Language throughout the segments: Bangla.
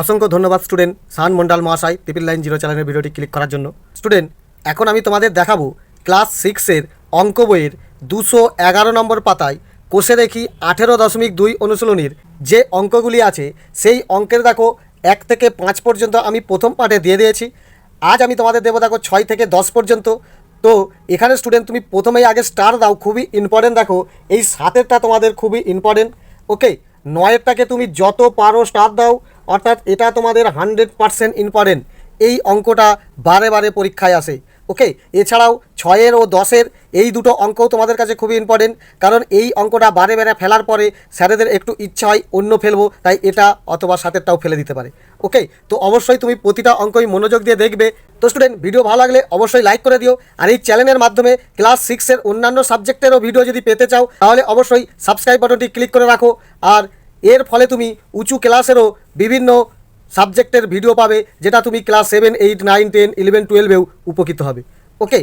অসংখ্য ধন্যবাদ, স্টুডেন্ট। সান মন্ডাল মহাশয় ট্রিপল লাইন জিরো চ্যানেলের ভিডিওটি ক্লিক করার জন্য। স্টুডেন্ট, এখন আমি তোমাদের দেখাবো ক্লাস সিক্সের অঙ্ক বইয়ের দুশো এগারো নম্বর পাতায় কোষে দেখি আঠেরো দশমিক দুই অনুশীলনীর যে অঙ্কগুলি আছে, সেই অঙ্কের দেখো এক থেকে পাঁচ পর্যন্ত আমি প্রথম পার্টে দিয়ে দিয়েছি। আজ আমি তোমাদের দেবো দেখো ছয় থেকে দশ পর্যন্ত। তো এখানে স্টুডেন্ট, তুমি প্রথমেই আগে স্টার দাও, খুবই ইম্পর্টেন্ট দেখো। এই সাতেরটা তোমাদের খুবই ইম্পর্টেন্ট ওকে নয়েরটাকে তুমি যত পারো স্টার দাও। অর্থাৎ এটা তোমাদের হান্ড্রেড পারসেন্ট ইম্পর্টেন্ট। এই অঙ্কটা বারে বারে পরীক্ষায় আসে, ওকে? এছাড়াও ছয়ের ও দশের এই দুটো অঙ্কও তোমাদের কাছে খুবই ইম্পর্টেন্ট, কারণ এই অঙ্কটা বারে বারে ফেলার পরে স্যারেদের একটু ইচ্ছা হয় অন্য ফেলব, তাই এটা অথবা সাতেরটাও ফেলে দিতে পারে, ওকে? তো অবশ্যই তুমি প্রতিটা অঙ্কই মনোযোগ দিয়ে দেখবে। তো স্টুডেন্ট ভিডিও ভালো লাগলে অবশ্যই লাইক করে দিও, আর এই চ্যানেলের মাধ্যমে ক্লাস সিক্সের অন্যান্য সাবজেক্টেরও ভিডিও যদি পেতে চাও, তাহলে অবশ্যই সাবস্ক্রাইব বাটনটি ক্লিক করে রাখো, আর এর ফলে তুমি উঁচু ক্লাসেরও বিভিন্ন সাবজেক্টের ভিডিও পাবে, যেটা তুমি class seven, eight, nine, ten, eleven, টুয়েলভেও উপকৃত হবে। ওকে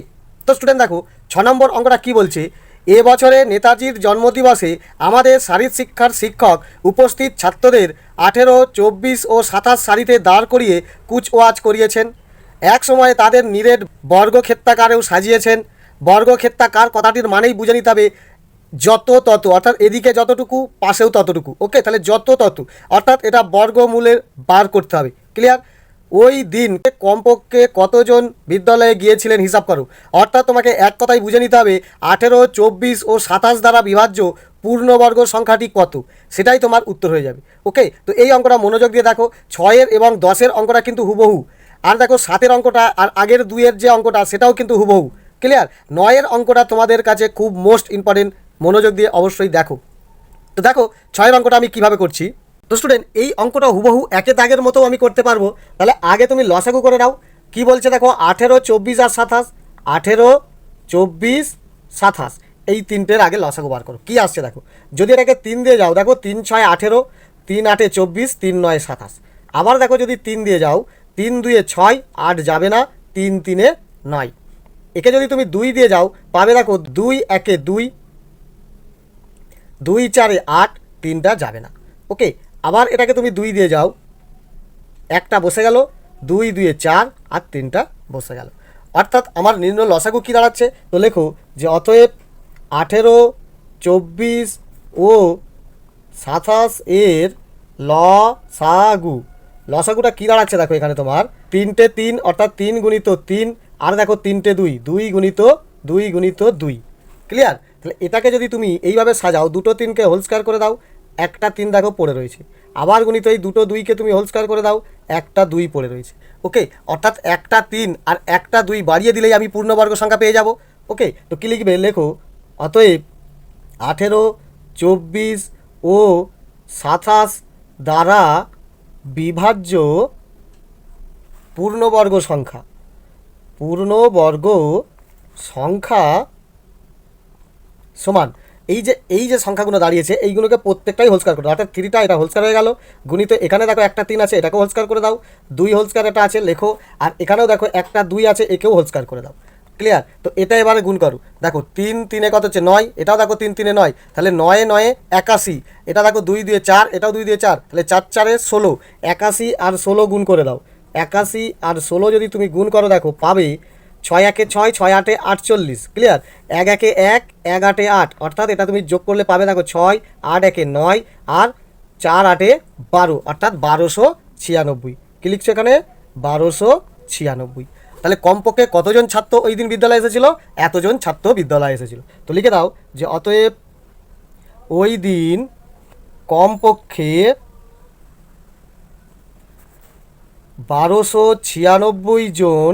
তো স্টুডেন্ট দেখো, ছ নম্বর অঙ্কটা কী বলছে? এ বছরে নেতাজির জন্মদিবসে আমাদের শারীর শিক্ষার শিক্ষক উপস্থিত ছাত্রদের আঠেরো, চব্বিশ ও সাতাশ সারিতে দাঁড় করিয়ে কুচওয়াজ করিয়েছেন। এক সময় তাদের নিরেট বর্গক্ষেত্রাকারেও সাজিয়েছেন। বর্গক্ষেত্রাকার কথাটির মানেই বুঝে নিতে হবে যত তত, অর্থাৎ এদিকে যতটুকু, পাশেও ততটুকু, ওকে? তাহলে যত তত, অর্থাৎ এটা বর্গমূলের বার করতে হবে। ক্লিয়ার ওই দিন কমপক্ষে কতজন বিদ্যালয়ে গিয়েছিলেন হিসাব করো। অর্থাৎ তোমাকে এক কথাই বুঝে নিতে হবে, আঠেরো, চব্বিশ ও সাতাশ দ্বারা বিভাজ্য পূর্ণবর্গ সংখ্যাটি কত? সেটাই তোমার উত্তর হয়ে যাবে, ওকে? তো এই অঙ্কটা মনোযোগ দিয়ে দেখো, ছয়ের এবং দশের অঙ্কটা কিন্তু হুবহু। আর দেখো, সাতের অঙ্কটা আর আগের দুইয়ের যে অঙ্কটা, সেটাও কিন্তু হুবহু। ক্লিয়ার নয়ের অঙ্কটা তোমাদের কাছে খুব মোস্ট ইম্পর্টেন্ট মনোযোগ দিয়ে অবশ্যই দেখো। তো দেখো, ছয়ের অঙ্কটা আমি কীভাবে করছি? তো স্টুডেন্ট এই অঙ্কটা হুবহু একে দাগের মতো আমি করতে পারব। তাহলে আগে তুমি লসাগু করে নাও। কি বলছে দেখো? আঠেরো, চব্বিশ আর সাতাশ। আঠেরো, চব্বিশ, সাতাশ। এই তিনটের আগে লসাগু বার করো। কী আসছে দেখো? যদি এটাকে তিন দিয়ে যাও, দেখো, তিন, ছয়, আঠেরো, তিন, আটে, চব্বিশ, তিন, নয়, সাতাশ। আবার দেখো, যদি তিন দিয়ে যাও, তিন, দুয়ে ছয়, আট যাবে না, তিন, তিনে নয়। একে যদি তুমি দুই দিয়ে যাও, পাবে দেখো, দুই, একে দুই দুই চারে আট তিনটা যাবে না। ওকে আবার এটাকে তুমি দুই দিয়ে যাও। একটা বসে গেল, দুই দুয়ে চার, আর তিনটা বসে গেল। অর্থাৎ আমার নিম্ন লসাগু কী দাঁড়াচ্ছে? তো লেখো যে অতএব আঠেরো, চব্বিশ ও সাতাশ এর ল সাগু লসাগুটা কী দাঁড়াচ্ছে দেখো এখানে তোমার? তিনটে তিন, অর্থাৎ তিন গুণিত তিন, আর দেখো তিনটে দুই দুই গুণিত দুই গুণিত দুই। ক্লিয়ার তাহলে এটাকে যদি তুমি এইভাবে সাজাও, দুটো তিনকে হোলস্কার করে দাও, একটা তিন দেখো পড়ে রয়েছে। আবার গুণিত এই দুটো দুইকে তুমি হোলস্কার করে দাও, একটা দুই পড়ে রয়েছে। ওকে? অর্থাৎ একটা তিন আর একটা দুই বাড়িয়ে দিলেই আমি পূর্ণবর্গ সংখ্যা পেয়ে যাব। ওকে? তো কী লিখবে? লেখো, অতএব আঠেরো, চব্বিশ ও সাতাশ দ্বারা বিভাজ্য পূর্ণবর্গ সংখ্যা। পূর্ণবর্গ সংখ্যা সমান। এই যে এই যে সংখ্যাগুলো দাঁড়িয়েছে, এইগুলোকে প্রত্যেকটাই হোলস্কার করে। অর্থাৎ থ্রিটা এটা হোলস্কার হয়ে গেল। গুণিত, এখানে দেখো একটা তিন আছে, এটাকেও হোলস্কার করে দাও। দুই হোলস্কার এটা আছে, লেখো। আর এখানেও দেখো একটা দুই আছে, একেও হোলস্কার করে দাও। ক্লিয়ার তো এটা এবারে গুণ করো। দেখো, তিন, তিনে কত হচ্ছে? নয়। এটাও দেখো তিন, তিনে নয়। তাহলে নয়ে নয়ে একাশি। এটা দেখো দুই দিয়ে চার, এটাও দুই দিয়ে চার। তাহলে চার, চারে ষোলো। একাশি আর ষোলো গুণ করে দাও। একাশি আর ষোলো যদি তুমি গুণ করো, দেখো, পাবে ছয় একে ছয় ছয় আটে আটচল্লিশ ক্লিয়ার এক একে এক এক আটে আট, অর্থাৎ এটা তুমি যোগ করলে পাবে দেখো ছয়, আট একে নয়, আর চার আটে বারো, অর্থাৎ বারোশো ছিয়ানব্বই। কী লিখছো এখানে? বারোশো ছিয়ানব্বই। তাহলে কমপক্ষে কতজন ছাত্র ওই দিন বিদ্যালয়ে এসেছিল? এতজন ছাত্র বিদ্যালয়ে এসেছিল। তো লিখে দাও যে অতএব ওই দিন কমপক্ষে বারোশো ছিয়ানব্বই জন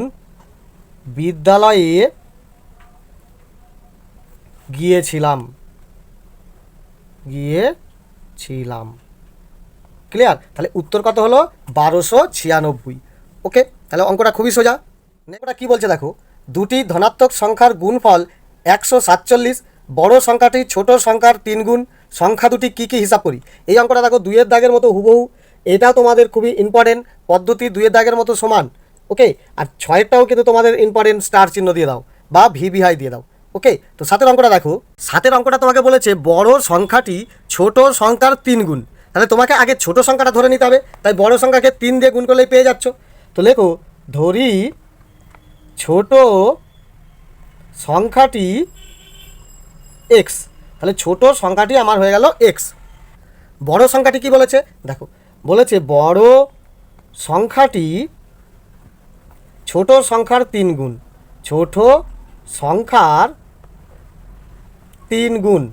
বিদ্যালয়ে গিয়েছিলাম। গিয়েছিলাম। ক্লিয়ার তাহলে উত্তর কত হলো? বারোশো ছিয়ানব্বই। ওকে তাহলে অঙ্কটা খুবই সোজা। নেকটা কী বলছে দেখো? দুটি ধনাত্মক সংখ্যার গুণফল একশো সাতচল্লিশ, বড় সংখ্যাটি ছোট সংখ্যার তিন গুণ, সংখ্যা দুটি কী কী হিসাব করি? এই অঙ্কটা দেখো দুইয়ের দাগের মতো হুবহু। এটা তোমাদের খুবই ইম্পর্টেন্ট পদ্ধতি দুইয়ের দাগের মতো সমান। ওকে আর ছয়েরটাও কিন্তু তোমাদের ইম্পর্টেন্ট স্টার চিহ্ন দিয়ে দাও, বা ভি বিহাই দিয়ে দাও ওকে তো সাতের অঙ্কটা দেখো। সাতের অঙ্কটা তোমাকে বলেছে, বড় সংখ্যাটি ছোট সংখ্যার তিন গুণ। তাহলে তোমাকে আগে ছোট সংখ্যাটা ধরে নিতে হবে, তাই বড় সংখ্যাকে তিন দিয়ে গুণ করলেই পেয়ে যাচ্ছ। তো লেখো, ধরি, ছোট সংখ্যাটি এক্স তাহলে ছোট সংখ্যাটি আমার হয়ে গেল এক্স বড় সংখ্যাটি কি বলেছে? দেখো, বলেছে বড় সংখ্যাটি ছোট সংখ্যার তিন গুণ। ছোট সংখ্যার তিন গুণ।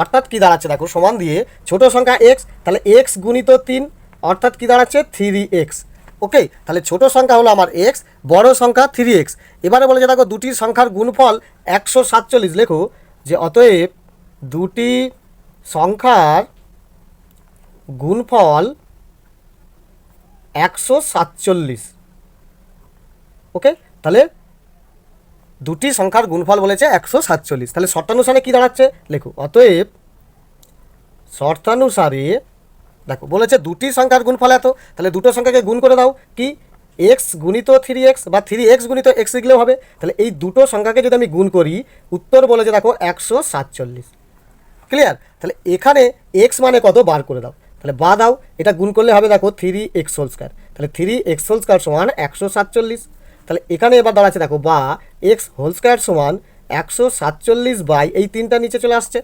অর্থাৎ কি দাঁড়াচ্ছে দেখো, সমান দিয়ে ছোট সংখ্যা এক্স তাহলে এক্স গুণিত তিন, অর্থাৎ কি দাঁড়াচ্ছে? থ্রি এক্স ওকে তাহলে ছোট সংখ্যা হলো আমার এক্স বড় সংখ্যা থ্রি এক্স এবারে বলে যে দেখো দুটি সংখ্যার গুণফল একশো সাতচল্লিশ। লেখো যে অতএব দুটি সংখ্যার গুণফল একশো সাতচল্লিশ। ওকে তাহলে দুটি সংখ্যার গুণফল বলেছে একশো সাতচল্লিশ। তাহলে শর্তানুসারে কী দাঁড়াচ্ছে? লেখো, অতএব শর্তানুসারে, দেখো, বলেছে দুটি সংখ্যার গুণফল এত, তাহলে দুটো সংখ্যাকে গুণ করে দাও। কি? এক্স গুণিত থ্রি এক্স বা থ্রি এক্স গুণিত এক্স লিখলেও হবে। তাহলে এই দুটো সংখ্যাকে যদি আমি গুণ করি, উত্তর বলেছে দেখো একশো সাতচল্লিশ। ক্লিয়ার তাহলে এখানে এক্স মানে কত? বার করে দাও। তাহলে বা দাও, এটা গুণ করলে হবে দেখো থ্রি এক্স হোল স্কোয়ার তাহলে থ্রি এক্স হোল স্কোয়ার সমান একশো সাতচল্লিশ। তাহলে এখানে এবার দাঁড়াচ্ছে, দেখো, বা এক্স হোল স্কোয়ার সমান একশো সাতচল্লিশ বাই এই তিনটা নিচে চলে আসছে।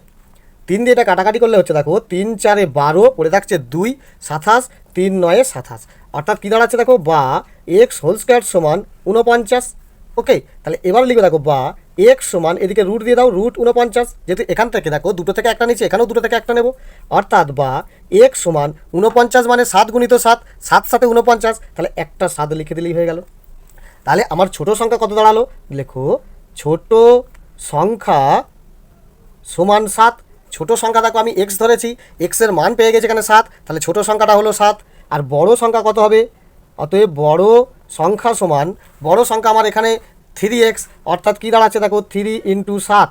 তিন দিয়ে এটা কাটাকাটি করলে হচ্ছে, দেখো, তিন চারে বারো পড়ে থাকছে দুই, সাতাশ, তিন নয়ে সাতাশ। অর্থাৎ কী দাঁড়াচ্ছে, দেখো, বা এক্স হোল স্কোয়ার সমান উনপঞ্চাশ ওকে তাহলে এবার লিখবে দেখো, বা এক্স সমান এদিকে রুট দিয়ে দাও রুট উনপঞ্চাশ যেহেতু এখান থেকে, দেখো, দুটো থেকে একটা নিচে, এখানেও দুটো থেকে একটা নেব। অর্থাৎ, বা এক্স সমান উনপঞ্চাশ মানে সাত গুণিত সাত সাত সাথে উনপঞ্চাশ তাহলে একটা সাত লিখে দিলেই হয়ে গেল। তাহলে আমার ছোট সংখ্যা কত দাঁড়াল? লেখো, ছোট সংখ্যা সমান সাত। ছোট সংখ্যা দেখো, আমি এক্স ধরেছি এক্সের মান পেয়ে গেছে এখানে সাত, তাহলে ছোট সংখ্যাটা হলো সাত। আর বড় সংখ্যা কত হবে? অতএব বড় সংখ্যা সমান, বড় সংখ্যা আমার এখানে থ্রি এক্স অর্থাৎ কী দাঁড়াচ্ছে দেখো থ্রি ইন্টু সাত।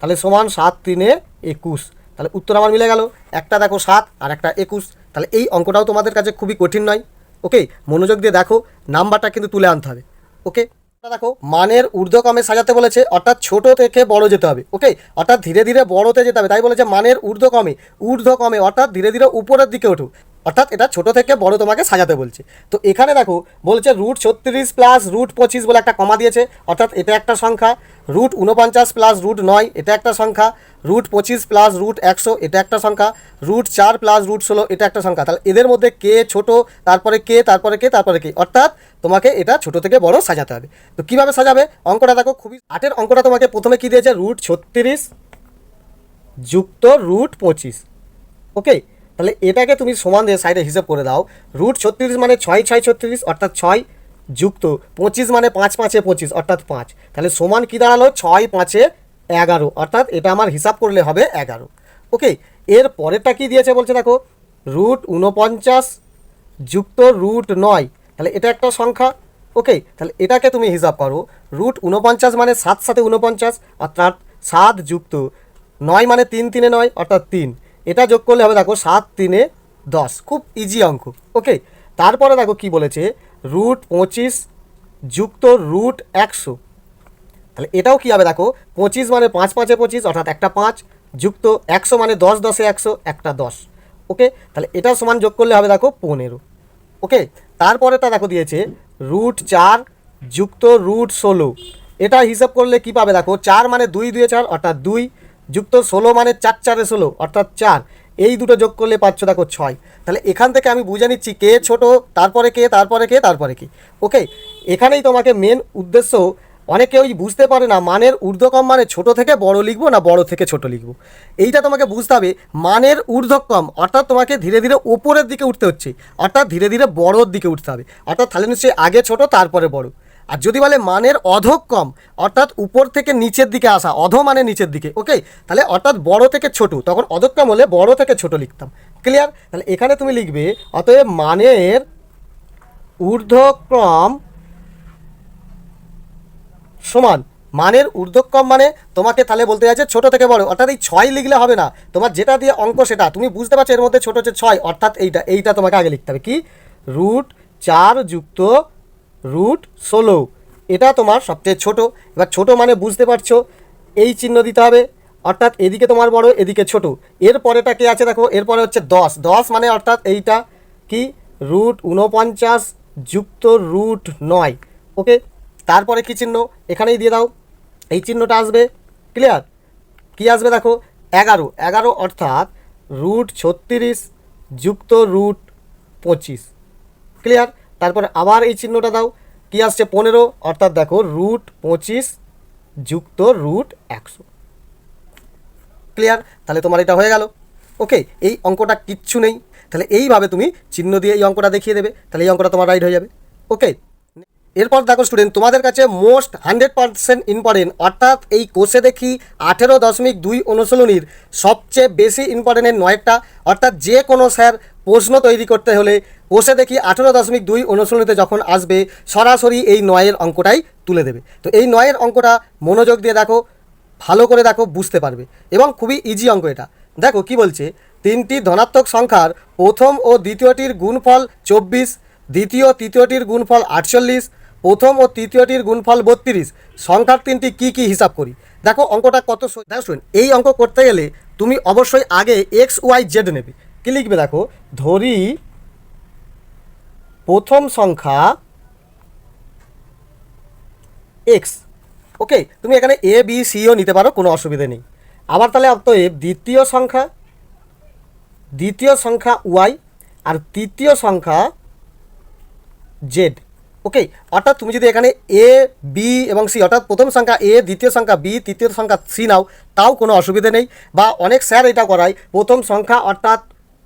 তাহলে সমান সাত তিনে একুশ। তাহলে উত্তর আমার মিলে গেল, একটা দেখো সাত আর একটা একুশ। তাহলে এই অঙ্কটাও তোমাদের কাছে খুবই কঠিন নয়। ওকে মনোযোগ দিয়ে দেখো, নাম্বারটা কিন্তু তুলে আনতে হবে। ওকে দেখো, মানের ঊর্ধ্বক্রমে সাজাতে বলেছে, অর্থাৎ ছোট থেকে বড় যেতে হবে ওকে অর্থাৎ ধীরে ধীরে বড়তে যেতে হবে, তাই বলেছে মানের ঊর্ধ্বক্রমে ঊর্ধ্বক্রমে অর্থাৎ ধীরে ধীরে উপরের দিকে ওঠো অর্থাৎ এটা ছোট থেকে বড় তোমাকে সাজাতে বলছে। তো এখানে দেখো, বলছে রুট ছত্রিশ প্লাস রুট পঁচিশ বলে একটা কমা দিয়েছে। অর্থাৎ এটা একটা সংখ্যা। রুট উনপঞ্চাশ প্লাস রুট নয়, এটা একটা সংখ্যা। রুট পঁচিশ প্লাস রুট একশো, এটা একটা সংখ্যা। রুট চার প্লাস রুট ষোলো, এটা একটা সংখ্যা। তাহলে এদের মধ্যে কে ছোট, তারপরে কে তারপরে কে তারপরে কে? অর্থাৎ তোমাকে এটা ছোট থেকে বড় সাজাতে হবে। তো কীভাবে সাজাবে? অঙ্কটা দেখো খুবই আটের অঙ্কটা তোমাকে প্রথমে কী দিয়েছে? রুট ছত্রিশ যুক্ত রুট পঁচিশ। ওকে তাহলে এটাকে তুমি সমান দিয়ে সাইডে হিসেব করে দাও। রুট ছত্রিশ মানে ছয় ছয় ছত্রিশ, অর্থাৎ ছয় যুক্ত পঁচিশ মানে পাঁচ, পাঁচে পঁচিশ, অর্থাৎ পাঁচ। তাহলে সমান কী দাঁড়াল? ছয়, পাঁচে এগারো, অর্থাৎ এটা আমার হিসাব করলে হবে এগারো। ওকে এর পরেরটা কী দিয়েছে বলছে দেখো? রুট উনপঞ্চাশ যুক্ত রুট নয়। তাহলে এটা একটা সংখ্যা। ওকে তাহলে এটাকে তুমি হিসাব করো। রুট উনপঞ্চাশ মানে সাত সাথে উনপঞ্চাশ অর্থাৎ সাত যুক্ত নয় মানে তিন, তিনে নয়, অর্থাৎ তিন। এটা যোগ করলে হবে দেখো সাত তিনে দশ। খুব ইজি অঙ্ক। ওকে তারপরে দেখো কি বলেছে? রুট পঁচিশ যুক্ত রুট একশো। তাহলে এটাও কী হবে দেখো? পঁচিশ মানে পাঁচ পাঁচে পঁচিশ, অর্থাৎ একটা পাঁচ, যুক্ত একশো মানে দশ, দশে একশো, একটা দশ। ওকে তাহলে এটা সমান যোগ করলে হবে দেখো পনেরো। ওকে তারপরেটা দেখো দিয়েছে রুট চার যুক্ত রুট ষোলো। এটা হিসাব করলে কি পাবে দেখো? চার মানে দুই দুয়ে চার, অর্থাৎ দুই যুক্ত ষোলো মানে চার চারে ষোলো, অর্থাৎ চার। এই দুটো যোগ করলে পাচ্ছ দেখো ছয়। তাহলে এখান থেকে আমি বুঝে নিচ্ছি কে ছোট, তারপরে কে তারপরে কে, তারপরে কি। ওকে এখানেই তোমাকে মেন উদ্দেশ্য, অনেকে ওই বুঝতে পারে না মানের ঊর্ধ্বক্রম মানে ছোট থেকে বড় লিখব না বড় থেকে ছোট লিখব। এইটা তোমাকে বুঝতে হবে, মানের ঊর্ধ্বক্রম, অর্থাৎ তোমাকে ধীরে ধীরে ওপরের দিকে উঠতে হচ্ছে, অর্থাৎ ধীরে ধীরে বড়োর দিকে উঠতে হবে। অর্থাৎ তাহলে নিশ্চয়ই আগে ছোট, তারপরে বড়। আর যদি বলে মানের অধক কম, অর্থাৎ উপর থেকে নিচের দিকে আসা, অধ মানে নিচের দিকে ওকে তাহলে অর্থাৎ বড় থেকে ছোট, তখন অধক্রম হলে বড় থেকে ছোট লিখতাম ক্লিয়ার তাহলে এখানে তুমি লিখবে, অতএব মানের ঊর্ধ্বক্রম সমান, মানের ঊর্ধ্বক্রম মানে তোমাকে তাহলে বলতে যাচ্ছে ছোট থেকে বড়, অর্থাৎ এই ছয় লিখলে হবে না, তোমার যেটা দিয়ে অঙ্ক সেটা, তুমি বুঝতে পারছ এর মধ্যে ছোট হচ্ছে ছয়, অর্থাৎ এইটা এইটা তোমাকে আগে লিখতে হবে, কি? রুট চার যুক্ত রুট ষোলো এটা তোমার সবচেয়ে ছোট। এবার ছোট মানে বুঝতে পারছ, এই চিহ্ন দিতে হবে। অর্থাৎ এদিকে তোমার বড়, এদিকে ছোট। এর পরেটা কি আছে দেখো? এরপরে হচ্ছে দশ। দশ মানে অর্থাৎ এইটা কি? রুট উনপঞ্চাশ যুক্ত রুট নয়। ওকে? তারপরে কি চিহ্ন? এখানেই দিয়ে দাও। এই চিহ্নটা আসবে। ক্লিয়ার? কি আসবে দেখো? এগারো। এগারো অর্থাৎ রুট ছত্রিশ যুক্ত রুট পঁচিশ। ক্লিয়ার? তারপরে আবার এই চিহ্নটা দাও। কি আসছে? পনেরো। অর্থাৎ দেখো রুট পঁচিশ যুক্ত রুট একশো। ক্লিয়ার তাহলে তোমার এটা হয়ে গেল। ওকে এই অঙ্কটা কিচ্ছু নেই। তাহলে এইভাবে তুমি চিহ্ন দিয়ে এই অঙ্কটা দেখিয়ে দেবে। তাহলে এই অঙ্কটা তোমার রাইট হয়ে যাবে। ওকে এরপর দেখো স্টুডেন্ট তোমাদের কাছে মোস্ট হান্ড্রেড পার্সেন্ট ইম্পর্টেন্ট অর্থাৎ এই কোষে দেখি আঠেরো দশমিক দুই অনুশীলনীর সবচেয়ে বেশি ইম্পর্টেন্টের নয়টা। অর্থাৎ যে কোনো স্যার প্রশ্ন তৈরি করতে হলে কোষে দেখি আঠেরো দশমিক দুই অনুশীলনীতে যখন আসবে, সরাসরি এই নয়ের অঙ্কটাই তুলে দেবে। তো এই নয়ের অঙ্কটা মনোযোগ দিয়ে দেখো, ভালো করে দেখো, বুঝতে পারবে। এবং খুবই ইজি অঙ্ক এটা। দেখো কি বলছে, তিনটি ধনাত্মক সংখ্যার প্রথম ও দ্বিতীয়টির গুণফল চব্বিশ, দ্বিতীয় তৃতীয়টির গুণফল আটচল্লিশ, প্রথম ও তৃতীয়টির গুণফল বত্রিশ। সংখ্যার তিনটি কি কি হিসাব করি? দেখো অঙ্কটা কত। দেখো শুন এই অঙ্ক করতে গেলে তুমি অবশ্যই আগে এক্স ওয়াই জেড নেবে। কি লিখবে দেখো? ধরি প্রথম সংখ্যা এক্স ওকে, তুমি এখানে এ বি সিও নিতে পারো, কোনো অসুবিধা নেই। আবার তাহলে অতএব দ্বিতীয় সংখ্যা দ্বিতীয় সংখ্যা ওয়াই আর তৃতীয় সংখ্যা জেড ওকে, অর্থাৎ তুমি যদি এখানে এ বি এবং সি অর্থাৎ প্রথম সংখ্যা এ দ্বিতীয় সংখ্যা বি তৃতীয় সংখ্যা সি নাও, তাও কোনো অসুবিধা নেই। বা অনেক স্যার এটা করায়, প্রথম সংখ্যা অর্থাৎ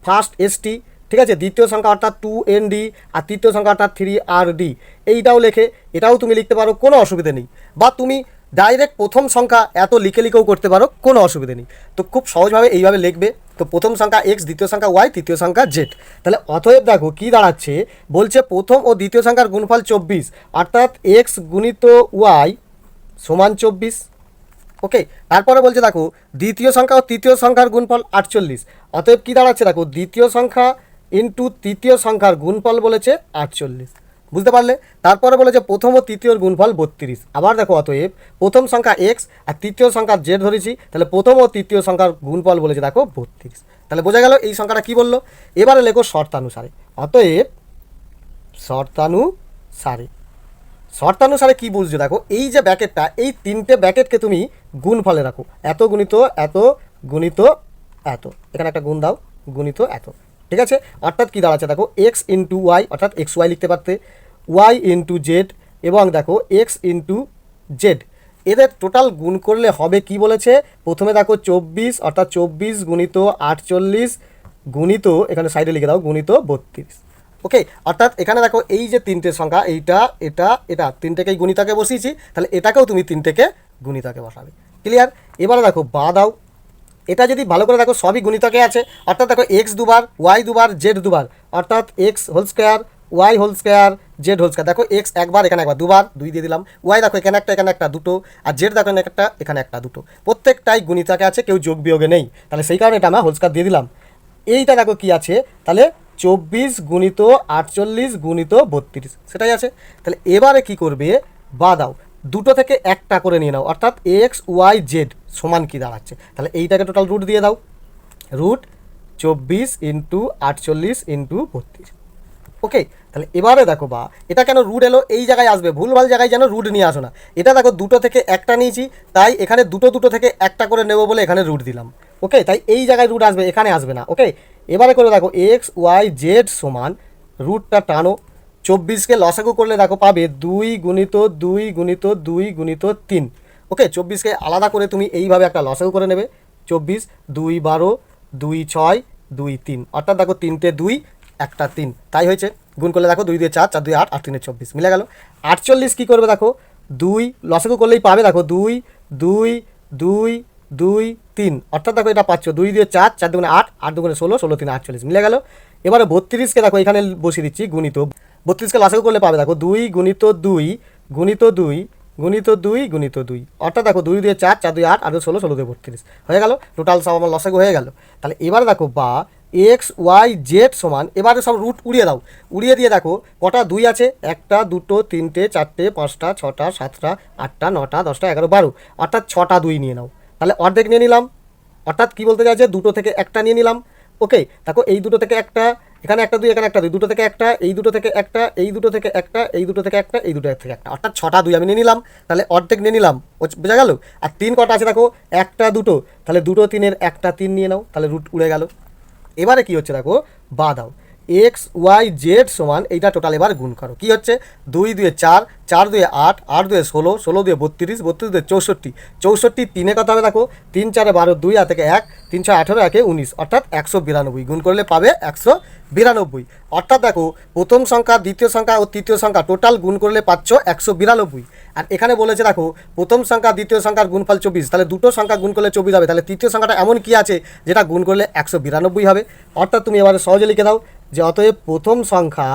ফার্স্ট এসটি ঠিক আছে? দ্বিতীয় সংখ্যা অর্থাৎ টু এন ডি আর তৃতীয় সংখ্যা অর্থাৎ থ্রি আর ডি এইটাও লেখে, এটাও তুমি লিখতে পারো, কোনো অসুবিধা নেই। বা তুমি ডাইরেক্ট প্রথম সংখ্যা এত লিখে লিখেও করতে পারো, কোনো অসুবিধা নেই। তো খুব সহজভাবে এইভাবে লিখবে, তো প্রথম সংখ্যা এক্স দ্বিতীয় সংখ্যা ওয়াই তৃতীয় সংখ্যা জেড তাহলে অতএব দেখো কি দাঁড়াচ্ছে, বলছে প্রথম ও দ্বিতীয় সংখ্যার গুণফল চব্বিশ, অর্থাৎ এক্স গুণিত ওয়াই সমান চব্বিশ ওকে তারপরে বলছে দেখো, দ্বিতীয় সংখ্যা ও তৃতীয় সংখ্যার গুণফল আটচল্লিশ। অতএব কি দাঁড়াচ্ছে? দেখো, দ্বিতীয় সংখ্যা ইন্টু তৃতীয় সংখ্যার গুণফল বলেছে আটচল্লিশ। বুঝতে পারলে? তারপরে বলেছে প্রথম ও তৃতীয়র গুণফল বত্রিশ। আবার দেখো, অতএব প্রথম সংখ্যা এক্স আর তৃতীয় সংখ্যা জেড ধরেছি, তাহলে প্রথম ও তৃতীয় সংখ্যার গুণফল বলেছে দেখো বত্রিশ। তাহলে বোঝা গেল এই সংখ্যাটা কি বলল? এবারে লেখো শর্তানুসারে। অতএব শর্তানুসারে। শর্তানুসারে কি বুঝছ দেখো? এই যে ব্যাকেটটা, এই তিনটে ব্যাকেটকে তুমি গুণ ফলে রাখো। এত গুণিত এত গুণিত, এত। এখানে একটা গুণ দাও, গুণিত, এত। ঠিক আছে? অর্থাৎ কী দাঁড়াচ্ছে? দেখো এক্স ইন্টু ওয়াই অর্থাৎ এক্স ওয়াই লিখতে পারতে। ওয়াই ইন্টু জেড এবং দেখো এক্স ইন্টু জেড এদের টোটাল গুণ করলে হবে কি বলেছে? প্রথমে দেখো, চব্বিশ, অর্থাৎ চব্বিশ গুণিত আটচল্লিশ, গুণিত, এখানে সাইডে লিখে দাও, গুণিত বত্রিশ। ওকে অর্থাৎ এখানে দেখো এই যে তিনটে সংখ্যা, এইটা, এটা এটা, তিনটেকেই গুণিতাকে বসিয়েছি, তাহলে এটাকেও তুমি তিনটেকে গুণিতাকে বসাবে। ক্লিয়ার এবারে দেখো, বা দাও। এটা যদি ভালো করে দেখো, সবই গুণিতকে আছে। অর্থাৎ দেখো এক্স দুবার ওয়াই দুবার জেড দুবার। অর্থাৎ X whole square Y whole square Z whole square দেখো এক্স একবার, এখানে একবার, দুবার, দুই দিয়ে দিলাম। ওয়াই দেখো, এখানে একটা এখানে একটা, দুটো। আর জেড দেখো, এখানে একটা এখানে একটা, দুটো। প্রত্যেকটাই গুণিতাকে আছে, কেউ যোগ বিয়োগে নেই। তাহলে সেই কারণে এটা আমরা হোল স্কোয়ার দিয়ে দিলাম। এইটা দেখো কি আছে? তাহলে চব্বিশ গুণিত আটচল্লিশ গুণিত বত্রিশ, সেটাই আছে। তাহলে এবারে কি করবে? বা দাও দুটো থেকে একটা করে নিয়ে নাও, অর্থাৎ এক্স, ওয়াই, জেড সমান কি দাঁড়াচ্ছে? তাহলে এইটাকে টোটাল রুট দিয়ে দাও। রুট চব্বিশ ইন্টু আটচল্লিশ ইন্টু বত্রিশ। ওকে তাহলে এবারে দেখো বা, এটা কেন রুট এলো? এই জায়গায় আসবে। ভুলভাল জায়গায় যেন রুট নিয়ে আসো না। এটা দেখো, দুটো থেকে একটা নিয়েছি, তাই এখানে দুটো দুটো থেকে একটা করে নেব বলে এখানে রুট দিলাম। ওকে তাই এই জায়গায় রুট আসবে, এখানে আসবে না। ওকে এবারে করে দেখো এক্স ওয়াই জেড সমান রুটটা টানো। চব্বিশকে লসাগু করলে দেখো পাবে দুই গুণিত দুই গুণিত দুই গুণিত তিন। ওকে চব্বিশকে আলাদা করে তুমি এইভাবে একটা লসাগু করে নেবে। চব্বিশ, দুই বারো, দুই ছয়, দুই তিন। অর্থাৎ দেখো তিনটে দুই, একটা তিন। তাই হয়েছে। গুণ করলে দেখো দুই দিয়ে চার চার দুই আট আট তিনে চব্বিশ। মিলে গেল। আটচল্লিশ কী করবে দেখো? দুই লসাগু করলেই পাবে দেখো দুই দুই দুই দুই, তিন। অর্থাৎ দেখো এটা পাচ্ছ দুই দিয়ে চার চার দুগুণে আট আট দুগুণে ষোলো ষোলো তিন আটচল্লিশ। মিলে গেল। এবারে বত্রিশকে দেখো এখানে বসিয়ে দিচ্ছি গুণিত। বত্রিশকে লসাগু করলে পাবে দেখো দুই গুণিত দুই গুণিত দুই গুণিত দুই গুণিত দুই। অর্থাৎ দেখো দুই দিয়ে চার চার দুই আট আট ষোলো ষোলো দুই বত্রিশ। হয়ে গেল। টোটাল সব আমার লসাগু হয়ে গেল। তাহলে এবার দেখো বা এক্স ওয়াই জেড সমান, এবারে সব রুট উড়িয়ে দাও। উড়িয়ে দিয়ে দেখো কটা দুই আছে? একটা, দুটো, তিনটে, চারটে, পাঁচটা, ছটা, সাতটা, আটটা, নটা, দশটা, এগারো, বারো। অর্থাৎ ছটা দুই নিয়ে নাও। তাহলে অর্ধেক নিয়ে নিলাম। অর্থাৎ কী বলতে চাইছে? দুটো থেকে একটা নিয়ে নিলাম। ওকে, দেখো এই দুটো থেকে একটা, এখানে একটা, দুই, এখানে একটা, দুই, দুটো থেকে একটা, এই দুটো থেকে একটা, এই দুটো থেকে একটা, এই দুটো থেকে একটা, এই দুটো থেকে একটা। অর্থাৎ ছটা, দুই আমি নিয়ে নিলাম। তাহলে অর্ধেক নিয়ে নিলাম। বোঝা গেল? আর তিন কটা আছে দেখো, একটা, দুটো। তাহলে দুটো তিনের একটা, তিন নিয়ে নাও। তাহলে রুট উড়ে গেল। এবারে কি হচ্ছে দেখো? বা দাও। এক্স, ওয়াই, জেড সমান এইটা টোটাল এবার গুণ করো। কি হচ্ছে? দুই, দুয়ে চার চার দুয়ে আট আট দুয়ে ষোলো ষোলো দুয়ে বত্রিশ বত্রিশ দুয়ে চৌষট্টি। চৌষট্টি তিনে কত হবে দেখো? তিন, চারে বারো, দুই আর থেকে এক, তিন, ছয়, আঠেরো, একে উনিশ। অর্থাৎ একশো বিরানব্বই। গুণ করলে পাবে একশো বিরানব্বই। অর্থাৎ দেখো, প্রথম সংখ্যা, দ্বিতীয় সংখ্যা ও তৃতীয় সংখ্যা টোটাল গুণ করলে পাচ্ছ একশো বিরানব্বই। আর এখানে বলেছে দেখো, প্রথম সংখ্যা, দ্বিতীয় সংখ্যার গুণফল চব্বিশ। তাহলে দুটো সংখ্যা গুণ করলে চব্বিশ হবে। তাহলে তৃতীয় সংখ্যাটা এমন কি আছে? যেটা গুণ করলে একশো বিরানব্বই হবে। অর্থাৎ তুমি এবারে সহজে লিখে দাও। যে অতএব প্রথম সংখ্যা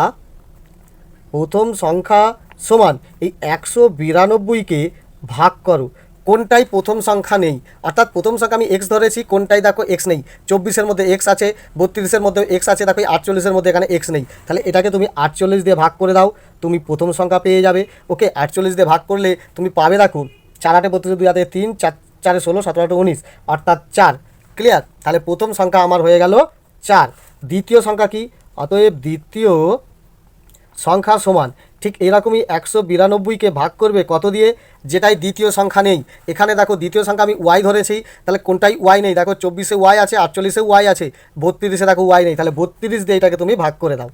প্রথম সংখ্যা সমান এই একশো বিরানব্বইকে ভাগ করো। কোনটাই প্রথম সংখ্যা নেই? অর্থাৎ প্রথম সংখ্যা আমি এক্স ধরেছি, কোনটাই দেখো এক্স নেই। চব্বিশের মধ্যে এক্স আছে, বত্রিশের মধ্যে এক্স আছে, দেখো আটচল্লিশের মধ্যে এখানে এক্স নেই। তাহলে এটাকে তুমি আটচল্লিশ দিয়ে ভাগ করে দাও, তুমি প্রথম সংখ্যা পেয়ে যাবে। ওকে, আটচল্লিশ দিয়ে ভাগ করলে তুমি পাবে দেখো, চার আটে বত্রিশ, দুই হাতে তিন, চার, চারে ষোলো, সতেরো আটে উনিশ, অর্থাৎ চার। ক্লিয়ার তাহলে প্রথম সংখ্যা আমার হয়ে গেল চার। দ্বিতীয় সংখ্যা কি? অতএব দ্বিতীয় সংখ্যা সমান। ঠিক এরকমই একশো বিরানব্বইকে ভাগ করবে কত দিয়ে? যেটাই দ্বিতীয় সংখ্যা নেই। এখানে দেখো দ্বিতীয় সংখ্যা আমি ওয়াই ধরেছি, তাহলে কোনটাই ওয়াই নেই? দেখো চব্বিশে ওয়াই আছে, আটচল্লিশে ওয়াই আছে, বত্রিশে দেখো ওয়াই নেই। তাহলে বত্রিশ দিয়ে এটাকে তুমি ভাগ করে দাও।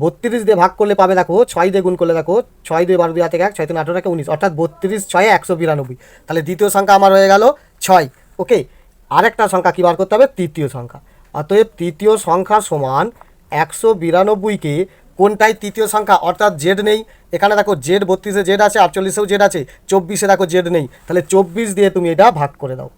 বত্রিশ দিয়ে ভাগ করলে পাবে দেখো ছয় দিয়ে গুণ করলে দেখো ছয় দুই বারো দুই হাতে এক, ছয় তিন আঠেরো একে উনিশ। অর্থাৎ বত্রিশ ছয়ে একশো বিরানব্বই। তাহলে দ্বিতীয় সংখ্যা আমার হয়ে গেল ছয়। ওকে? আরেকটা সংখ্যা কী বার করতে হবে? তৃতীয় সংখ্যা। অতএব তৃতীয় সংখ্যা সমান একশো বিরানব্বইকে কোনটাই তৃতীয় সংখ্যা? অর্থাৎ জেড নেই। এখানে দেখো জেড বত্রিশে জেড আছে, আটচল্লিশেও জেড আছে, চব্বিশে দেখো জেড নেই। তাহলে চব্বিশ দিয়ে তুমি এটা ভাগ করে দাও।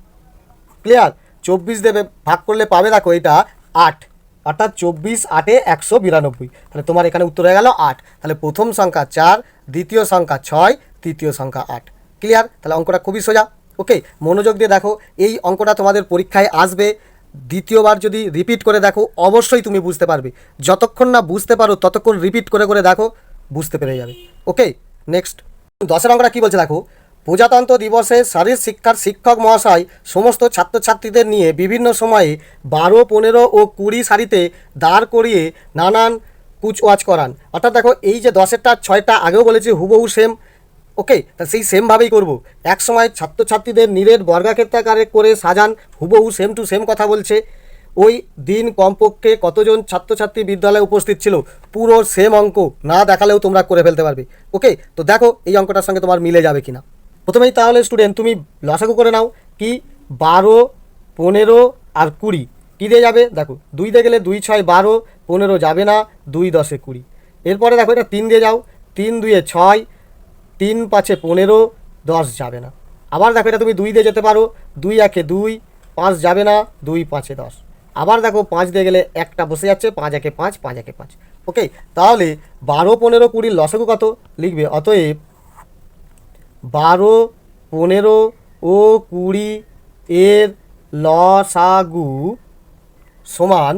ক্লিয়ার? চব্বিশ দেবে ভাগ করলে পাবে দেখো এটা আট। অর্থাৎ চব্বিশ আটে একশো বিরানব্বই। তাহলে তোমার এখানে উত্তর হয়ে গেল আট। তাহলে প্রথম সংখ্যা চার, দ্বিতীয় সংখ্যা ছয়, তৃতীয় সংখ্যা আট। ক্লিয়ার? তাহলে অঙ্কটা খুবই সোজা। ওকে, মনোযোগ দিয়ে দেখো, এই অঙ্কটা তোমাদের পরীক্ষায় আসবে। দ্বিতীয়বার যদি রিপিট করে দেখো, অবশ্যই তুমি বুঝতে পারবে। যতক্ষণ না বুঝতে পারো, ততক্ষণ রিপিট করে করে দেখো, বুঝতে পেরে যাবে। ওকে নেক্সট দশের অঙ্কটা কী বলছে দেখো? প্রজাতন্ত্র দিবসে শারীর শিক্ষার শিক্ষক মহাশয় সমস্ত ছাত্রছাত্রীদের নিয়ে বিভিন্ন সময়ে বারো, পনেরো ও কুড়ি সারিতে দাঁড় করিয়ে নানান কুচওয়াচ করান। অর্থাৎ দেখো, এই যে দশেরটা, ছয়টা আগেও বলেছি, হুবহু সেম ওকে, তা সেই সেমভাবেই করব। এক সময় ছাত্রছাত্রীদের নিরেট বর্গাক্ষেত্রাকারে করে সাজান, হুবহু সেম টু সেম কথা বলছে। ওই দিন কমপক্ষে কতজন ছাত্রছাত্রী বিদ্যালয়ে উপস্থিত ছিল? পুরো সেম অঙ্ক, না দেখালেও তোমরা করে ফেলতে পারবে। ওকে, তো দেখো এই অঙ্কটার সঙ্গে তোমার মিলে যাবে কিনা। প্রথমেই তাহলে স্টুডেন্ট তুমি লসাগু করে নাও কি বারো, পনেরো আর কুড়ি। কী দিয়ে যাবে? দেখো, দুই দিয়ে গেলে দুই ছয় বারো, পনেরো যাবে না, দুই দশে কুড়ি। এরপরে দেখো এটা তিন দিয়ে যাও। তিন দুয়ে ছয় তিন পাঁচে পনেরো, দশ যাবে না। আবার দেখো, এটা তুমি দুই দিয়ে যেতে পারো, দুই একে দুই, পাঁচ যাবে না, দুই পাঁচে দশ। আবার দেখো, পাঁচ দিয়ে গেলে একটা বসে যাচ্ছে, পাঁচ একে পাঁচ পাঁচ একে পাঁচ। ওকে তাহলে বারো, পনেরো কুড়ির লসগু কত? লিখবে, অতএব বারো, পনেরো ও কুড়ি এর লসাগু সমান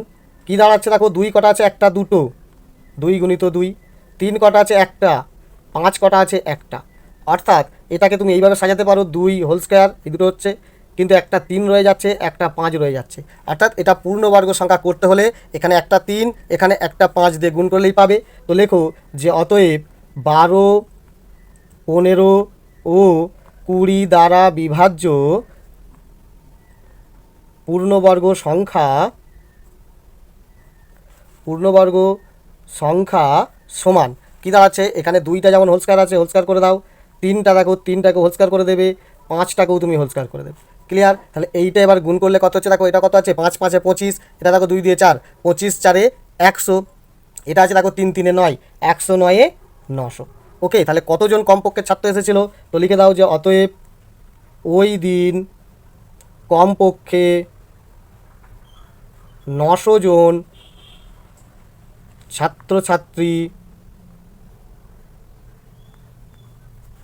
কী দাঁড়াচ্ছে? দেখো, দুই কটা আছে একটা দুটো, দুই গুণিত দুই, তিন কটা আছে একটা পাঁচ কটা আছে একটা। অর্থাৎ এটাকে তুমি এইভাবে সাজাতে পারো, দুই হোল স্কোয়ার এই দুটো হচ্ছে। কিন্তু একটা তিন রয়ে যাচ্ছে, একটা পাঁচ রয়ে যাচ্ছে। অর্থাৎ এটা পূর্ণবর্গ সংখ্যা করতে হলে এখানে একটা তিন, এখানে একটা পাঁচ দিয়ে গুণ করলেই পাবে। তো লেখো যে অতএব বারো, পনেরো ও কুড়ি দ্বারা বিভাজ্য পূর্ণবর্গ সংখ্যা পূর্ণবর্গ সংখ্যা সমান। কী দাঁড়াচ্ছে এখানে দুইটা যেমন হোলস্কার আছে, হোলস্কার করে দাও। তিনটা দেখো, তিনটাকে হোলস্কার করে দেবে, পাঁচটাকেও তুমি হোলস্কার করে দেবে। ক্লিয়ার তাহলে এইটা এবার গুণ করলে কত হচ্ছে? দেখো, এটা কত আছে? পাঁচ, পাঁচে পঁচিশ। এটা দেখো দুই দিয়ে চার। পঁচিশ চারে একশো। এটা আছে দেখো তিন, তিনে নয়। একশো নয়ে নশো। ওকে তাহলে কতজন কমপক্ষে ছাত্র এসেছিল? তো লিখে দাও যে অতএব ওই দিন কমপক্ষে নশো জন ছাত্রছাত্রী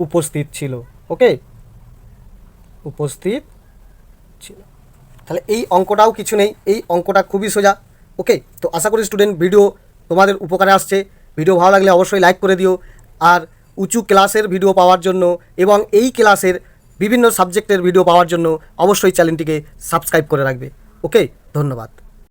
উপস্থিত ছিল, ওকে? উপস্থিত ছিল। তাহলে এই অঙ্কটাও কিছু নেই, এই অঙ্কটা খুবই সোজা, ওকে? তো আশা করি স্টুডেন্ট ভিডিও তোমাদের উপকারে আসছে। ভিডিও ভালো লাগলে অবশ্যই লাইক করে দিও, আর উঁচু ক্লাসের ভিডিও পাওয়ার জন্য এবং এই ক্লাসের বিভিন্ন সাবজেক্টের ভিডিও পাওয়ার জন্য অবশ্যই চ্যানেলটিকে সাবস্ক্রাইব করে রাখবে, ওকে? ধন্যবাদ।